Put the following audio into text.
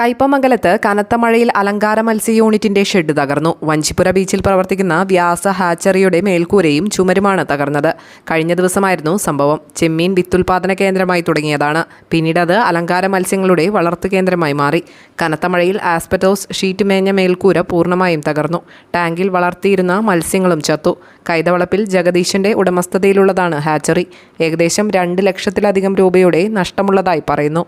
കയ്പമംഗലത്ത് കനത്ത മഴയിൽ അലങ്കാര മത്സ്യ യൂണിറ്റിന്റെ ഷെഡ് തകർന്നു. വഞ്ചിപ്പുര ബീച്ചിൽ പ്രവർത്തിക്കുന്ന വ്യാസ ഹാച്ചറിയുടെ മേൽക്കൂരയും ചുമരുമാണ് തകർന്നത്. കഴിഞ്ഞ ദിവസമായിരുന്നു സംഭവം. ചെമ്മീൻ വിത്തുൽപാദന കേന്ദ്രമായി തുടങ്ങിയതാണ്. പിന്നീട് അത് അലങ്കാര മത്സ്യങ്ങളുടെ വളർത്തു കേന്ദ്രമായി മാറി. കനത്ത മഴയിൽ ആസ്പെറ്റോസ് ഷീറ്റ് മേഞ്ഞ മേൽക്കൂര പൂർണമായും തകർന്നു. ടാങ്കിൽ വളർത്തിയിരുന്ന മത്സ്യങ്ങളും ചത്തു. കൈതവളപ്പിൽ ജഗദീശന്റെ ഉടമസ്ഥതയിലുള്ളതാണ് ഹാച്ചറി. ഏകദേശം രണ്ട് ലക്ഷത്തിലധികം രൂപയുടെ നഷ്ടമുള്ളതായി പറയുന്നു.